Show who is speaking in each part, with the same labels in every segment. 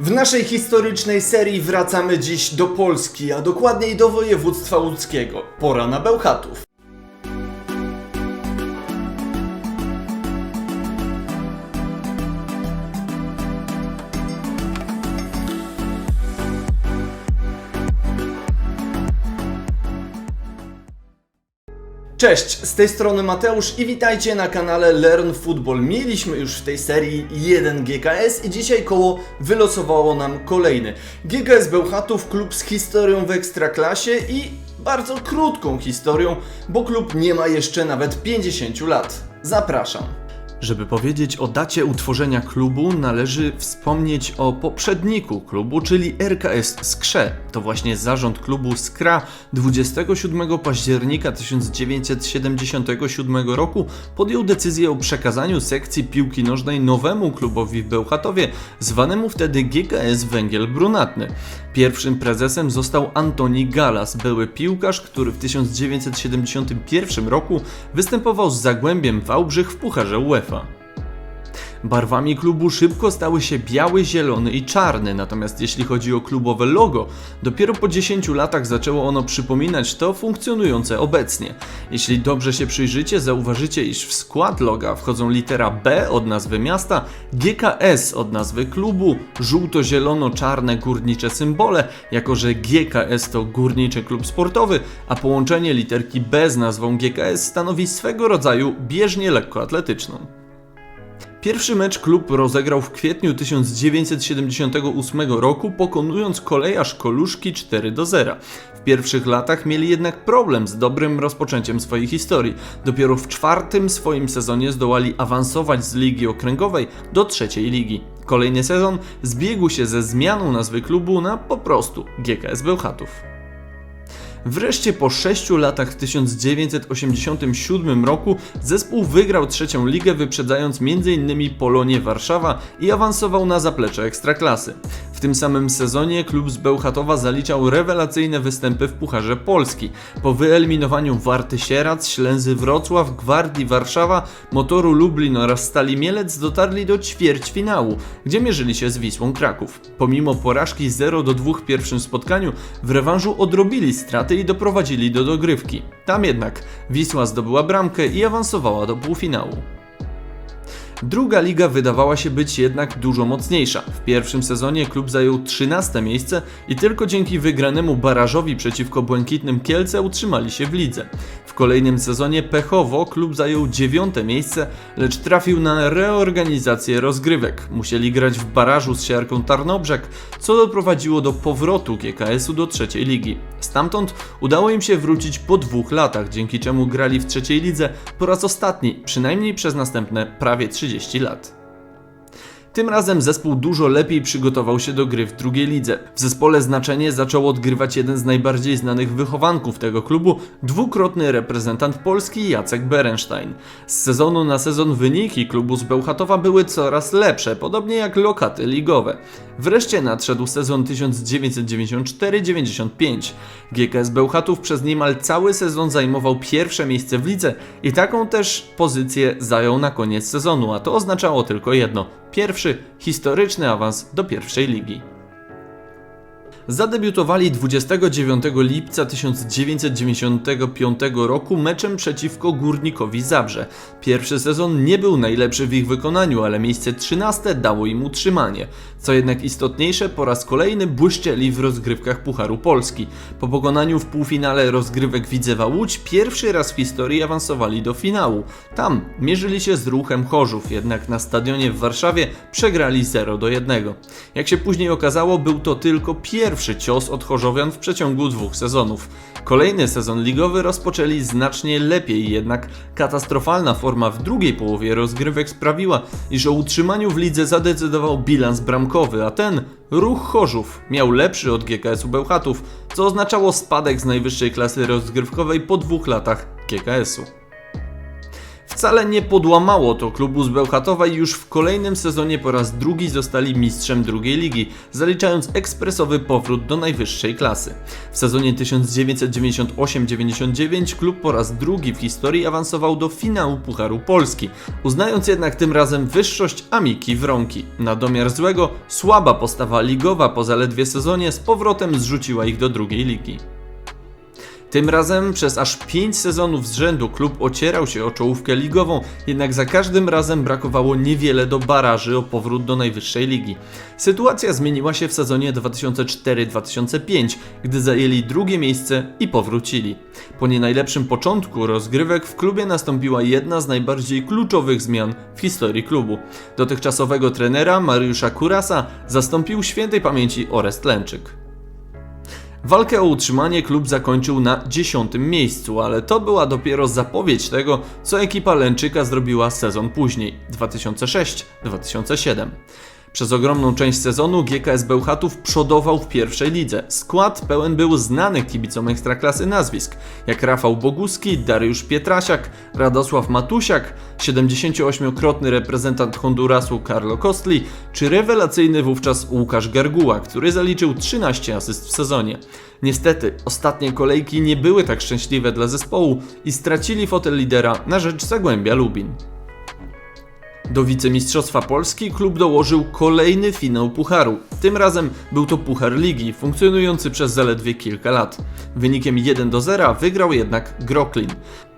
Speaker 1: W naszej historycznej serii wracamy dziś do Polski, a dokładniej do województwa łódzkiego. Pora na Bełchatów. Cześć, z tej strony Mateusz i witajcie na kanale Learn Football. Mieliśmy już w tej serii jeden GKS i dzisiaj koło wylosowało nam kolejny. GKS Bełchatów, klub z historią w Ekstraklasie i bardzo krótką historią, bo klub nie ma jeszcze nawet 50 lat. Zapraszam. Żeby powiedzieć o dacie utworzenia klubu, należy wspomnieć o poprzedniku klubu, czyli RKS Skrze. To właśnie zarząd klubu Skra 27 października 1977 roku podjął decyzję o przekazaniu sekcji piłki nożnej nowemu klubowi w Bełchatowie, zwanemu wtedy GKS Węgiel Brunatny. Pierwszym prezesem został Antoni Galas, były piłkarz, który w 1971 roku występował z Zagłębiem Wałbrzych w Pucharze UEFA. Barwami klubu szybko stały się biały, zielony i czarny, natomiast jeśli chodzi o klubowe logo, dopiero po 10 latach zaczęło ono przypominać to funkcjonujące obecnie. Jeśli dobrze się przyjrzycie, zauważycie, iż w skład loga wchodzą litera B od nazwy miasta, GKS od nazwy klubu, żółto-zielono-czarne górnicze symbole, jako że GKS to górniczy klub sportowy, a połączenie literki B z nazwą GKS stanowi swego rodzaju bieżnię lekkoatletyczną. Pierwszy mecz klub rozegrał w kwietniu 1978 roku, pokonując kolejarz Koluszki 4 do 0. W pierwszych latach mieli jednak problem z dobrym rozpoczęciem swojej historii. Dopiero w czwartym swoim sezonie zdołali awansować z ligi okręgowej do trzeciej ligi. Kolejny sezon zbiegł się ze zmianą nazwy klubu na po prostu GKS Bełchatów. Wreszcie po 6 latach w 1987 roku zespół wygrał trzecią ligę, wyprzedzając m.in. Polonię Warszawa i awansował na zaplecze Ekstraklasy. W tym samym sezonie klub z Bełchatowa zaliczał rewelacyjne występy w Pucharze Polski. Po wyeliminowaniu Warty Sierac, Ślęzy Wrocław, Gwardii Warszawa, Motoru Lublin oraz Stali Mielec dotarli do ćwierćfinału, gdzie mierzyli się z Wisłą Kraków. Pomimo porażki 0 do 2 w pierwszym spotkaniu, w rewanżu odrobili straty i doprowadzili do dogrywki. Tam jednak Wisła zdobyła bramkę i awansowała do półfinału. Druga liga wydawała się być jednak dużo mocniejsza. W pierwszym sezonie klub zajął 13 miejsce i tylko dzięki wygranemu barażowi przeciwko Błękitnym Kielce utrzymali się w lidze. W kolejnym sezonie pechowo klub zajął 9 miejsce, lecz trafił na reorganizację rozgrywek. Musieli grać w barażu z Siarką Tarnobrzeg, co doprowadziło do powrotu GKS-u do trzeciej ligi. Stamtąd udało im się wrócić po dwóch latach, dzięki czemu grali w trzeciej lidze po raz ostatni, przynajmniej przez następne prawie 30 lat. Tym razem zespół dużo lepiej przygotował się do gry w drugiej lidze. W zespole znaczenie zaczął odgrywać jeden z najbardziej znanych wychowanków tego klubu, dwukrotny reprezentant Polski Jacek Berenstein. Z sezonu na sezon wyniki klubu z Bełchatowa były coraz lepsze, podobnie jak lokaty ligowe. Wreszcie nadszedł sezon 1994-95. GKS Bełchatów przez niemal cały sezon zajmował pierwsze miejsce w lidze i taką też pozycję zajął na koniec sezonu, a to oznaczało tylko jedno pierwszy historyczny awans do pierwszej ligi. Zadebiutowali 29 lipca 1995 roku meczem przeciwko Górnikowi Zabrze. Pierwszy sezon nie był najlepszy w ich wykonaniu, ale miejsce 13 dało im utrzymanie. Co jednak istotniejsze, po raz kolejny błyszczeli w rozgrywkach Pucharu Polski. Po pokonaniu w półfinale rozgrywek Widzewa Łódź pierwszy raz w historii awansowali do finału. Tam mierzyli się z ruchem Chorzów, jednak na stadionie w Warszawie przegrali 0 do 1. Jak się później okazało, był to tylko pierwszy cios od Chorzowian w przeciągu dwóch sezonów. Kolejny sezon ligowy rozpoczęli znacznie lepiej, jednak katastrofalna forma w drugiej połowie rozgrywek sprawiła, iż o utrzymaniu w lidze zadecydował bilans bramkowy, a ten, ruch Chorzów, miał lepszy od GKS-u Bełchatów, co oznaczało spadek z najwyższej klasy rozgrywkowej po dwóch latach GKS-u. Wcale nie podłamało to klubu z Bełchatowa i już w kolejnym sezonie po raz drugi zostali mistrzem drugiej ligi, zaliczając ekspresowy powrót do najwyższej klasy. W sezonie 1998-99 klub po raz drugi w historii awansował do finału Pucharu Polski, uznając jednak tym razem wyższość Amiki Wronki. Na domiar złego, słaba postawa ligowa po zaledwie sezonie z powrotem zrzuciła ich do drugiej ligi. Tym razem przez aż 5 sezonów z rzędu klub ocierał się o czołówkę ligową, jednak za każdym razem brakowało niewiele do baraży o powrót do najwyższej ligi. Sytuacja zmieniła się w sezonie 2004-2005, gdy zajęli drugie miejsce i powrócili. Po nie najlepszym początku rozgrywek w klubie nastąpiła jedna z najbardziej kluczowych zmian w historii klubu. Dotychczasowego trenera Mariusza Kurasa zastąpił świętej pamięci Orest Lęczyk. Walkę o utrzymanie klub zakończył na dziesiątym miejscu, ale to była dopiero zapowiedź tego, co ekipa Lęczyka zrobiła sezon później 2006-2007. Przez ogromną część sezonu GKS Bełchatów przodował w pierwszej lidze. Skład pełen był znanych kibicom ekstraklasy nazwisk, jak Rafał Boguski, Dariusz Pietrasiak, Radosław Matusiak, 78-krotny reprezentant Hondurasu Carlo Kostli, czy rewelacyjny wówczas Łukasz Garguła, który zaliczył 13 asyst w sezonie. Niestety, ostatnie kolejki nie były tak szczęśliwe dla zespołu i stracili fotel lidera na rzecz Zagłębia Lubin. Do wicemistrzostwa Polski klub dołożył kolejny finał Pucharu. Tym razem był to Puchar Ligi, funkcjonujący przez zaledwie kilka lat. Wynikiem 1 do 0 wygrał jednak Groklin.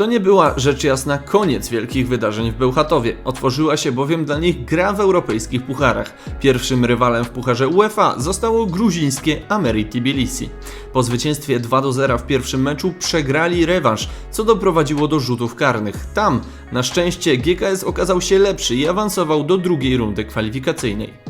Speaker 1: To nie była rzecz jasna koniec wielkich wydarzeń w Bełchatowie. Otworzyła się bowiem dla nich gra w europejskich pucharach. Pierwszym rywalem w pucharze UEFA zostało gruzińskie Ameri Tbilisi. Po zwycięstwie 2 do 0 w pierwszym meczu przegrali rewanż, co doprowadziło do rzutów karnych. Tam, na szczęście, GKS okazał się lepszy i awansował do drugiej rundy kwalifikacyjnej.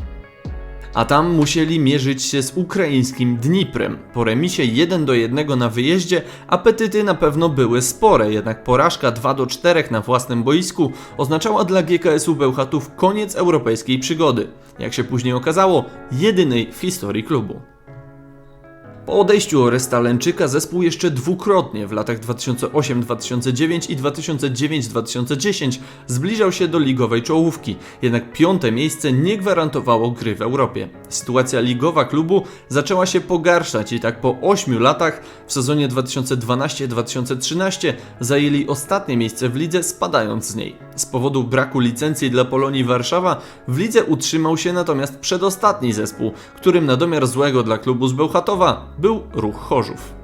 Speaker 1: A tam musieli mierzyć się z ukraińskim Dniprem. Po remisie 1 do 1 na wyjeździe apetyty na pewno były spore, jednak porażka 2 do 4 na własnym boisku oznaczała dla GKS-u Bełchatów koniec europejskiej przygody. Jak się później okazało, jedynej w historii klubu. Po odejściu Oresta Lęczyka zespół jeszcze dwukrotnie w latach 2008-2009 i 2009-2010 zbliżał się do ligowej czołówki, jednak piąte miejsce nie gwarantowało gry w Europie. Sytuacja ligowa klubu zaczęła się pogarszać i tak po 8 latach w sezonie 2012-2013 zajęli ostatnie miejsce w lidze spadając z niej. Z powodu braku licencji dla Polonii Warszawa w lidze utrzymał się natomiast przedostatni zespół, którym na domiar złego dla klubu z Bełchatowa był ruch Chorzów.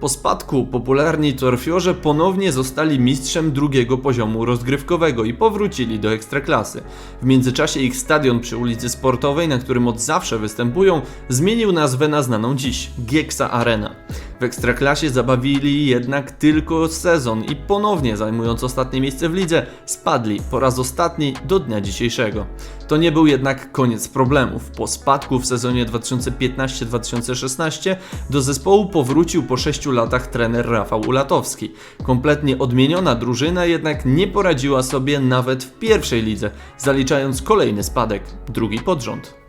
Speaker 1: Po spadku popularni torfiorze ponownie zostali mistrzem drugiego poziomu rozgrywkowego i powrócili do ekstraklasy. W międzyczasie ich stadion przy ulicy Sportowej, na którym od zawsze występują, zmienił nazwę na znaną dziś Gieksa Arena. W ekstraklasie zabawili jednak tylko sezon i ponownie zajmując ostatnie miejsce w lidze, spadli po raz ostatni do dnia dzisiejszego. To nie był jednak koniec problemów. Po spadku w sezonie 2015-2016 do zespołu powrócił po 6 latach trener Rafał Ulatowski. Kompletnie odmieniona drużyna jednak nie poradziła sobie nawet w pierwszej lidze, zaliczając kolejny spadek, drugi pod rząd.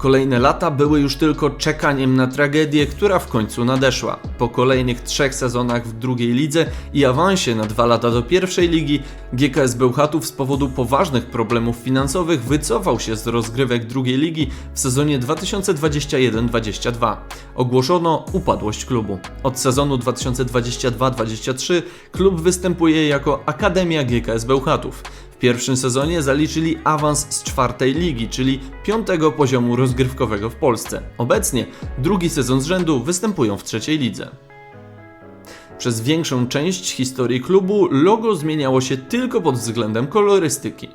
Speaker 1: Kolejne lata były już tylko czekaniem na tragedię, która w końcu nadeszła. Po kolejnych trzech sezonach w drugiej lidze i awansie na dwa lata do pierwszej ligi, GKS Bełchatów z powodu poważnych problemów finansowych wycofał się z rozgrywek drugiej ligi w sezonie 2021-22. Ogłoszono upadłość klubu. Od sezonu 2022-23 klub występuje jako Akademia GKS Bełchatów pierwszym sezonie zaliczyli awans z czwartej ligi, czyli piątego poziomu rozgrywkowego w Polsce. Obecnie drugi sezon z rzędu występują w trzeciej lidze. Przez większą część historii klubu logo zmieniało się tylko pod względem kolorystyki.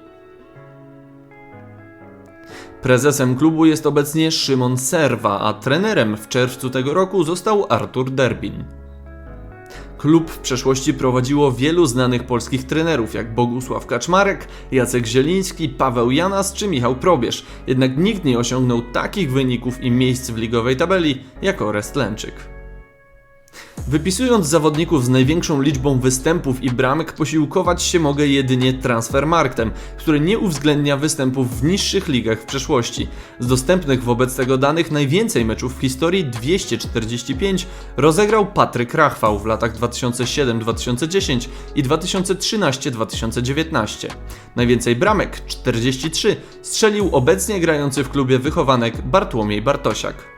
Speaker 1: Prezesem klubu jest obecnie Szymon Serwa, a trenerem w czerwcu tego roku został Artur Derbin. Klub w przeszłości prowadziło wielu znanych polskich trenerów, jak Bogusław Kaczmarek, Jacek Zieliński, Paweł Janas czy Michał Probierz, jednak nikt nie osiągnął takich wyników i miejsc w ligowej tabeli jak Orest Lęczyk. Wypisując zawodników z największą liczbą występów i bramek, posiłkować się mogę jedynie Transfermarktem, który nie uwzględnia występów w niższych ligach w przeszłości. Z dostępnych wobec tego danych najwięcej meczów w historii 245 rozegrał Patryk Rachwał w latach 2007-2010 i 2013-2019. Najwięcej bramek 43 strzelił obecnie grający w klubie wychowanek Bartłomiej Bartosiak.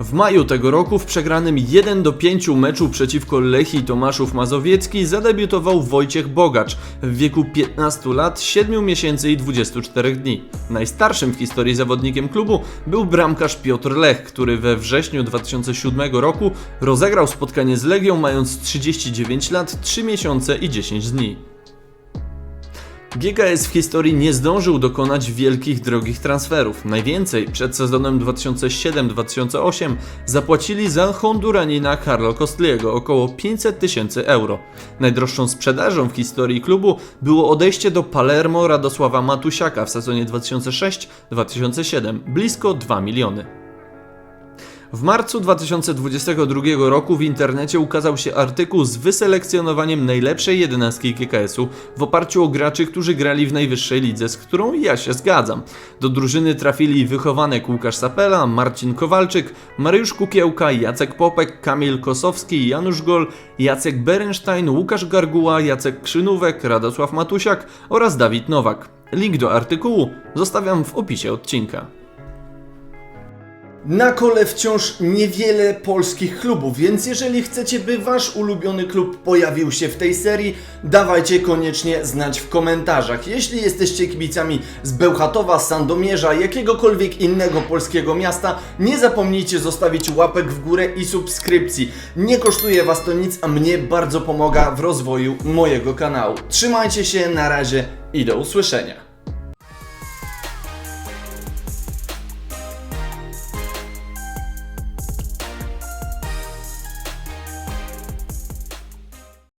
Speaker 1: W maju tego roku w przegranym 1 do 5 meczu przeciwko Lechii Tomaszów Mazowiecki zadebiutował Wojciech Bogacz w wieku 15 lat, 7 miesięcy i 24 dni. Najstarszym w historii zawodnikiem klubu był bramkarz Piotr Lech, który we wrześniu 2007 roku rozegrał spotkanie z Legią mając 39 lat, 3 miesiące i 10 dni. GKS w historii nie zdążył dokonać wielkich, drogich transferów. Najwięcej przed sezonem 2007-2008 zapłacili za Honduranina Carlo Costliego około 500 tysięcy euro. Najdroższą sprzedażą w historii klubu było odejście do Palermo Radosława Matusiaka w sezonie 2006-2007 blisko 2 miliony. W marcu 2022 roku w internecie ukazał się artykuł z wyselekcjonowaniem najlepszej jedenastki GKS-u w oparciu o graczy, którzy grali w najwyższej lidze, z którą ja się zgadzam. Do drużyny trafili wychowanek Łukasz Sapela, Marcin Kowalczyk, Mariusz Kukiełka, Jacek Popek, Kamil Kosowski, Janusz Gol, Jacek Berenstein, Łukasz Garguła, Jacek Krzynówek, Radosław Matusiak oraz Dawid Nowak. Link do artykułu zostawiam w opisie odcinka.
Speaker 2: Na kole wciąż niewiele polskich klubów, więc jeżeli chcecie, by wasz ulubiony klub pojawił się w tej serii, dawajcie koniecznie znać w komentarzach. Jeśli jesteście kibicami z Bełchatowa, Sandomierza, jakiegokolwiek innego polskiego miasta, nie zapomnijcie zostawić łapek w górę i subskrypcji. Nie kosztuje was to nic, a mnie bardzo pomaga w rozwoju mojego kanału. Trzymajcie się, na razie i do usłyszenia.